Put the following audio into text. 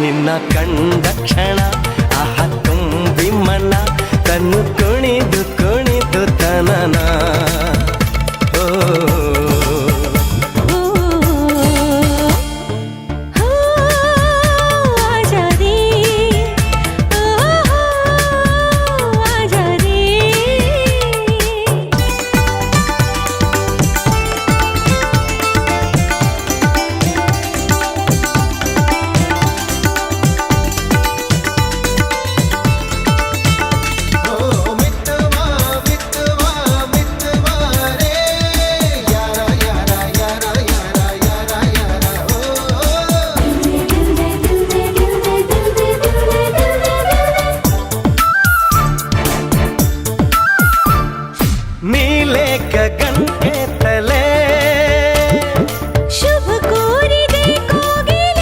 ನಿನ್ನ ಕಂಡ ಕ್ಷಣ ಆಹ ತುಂಬಿ ಮನ ಕಣ್ಣು నీ లేక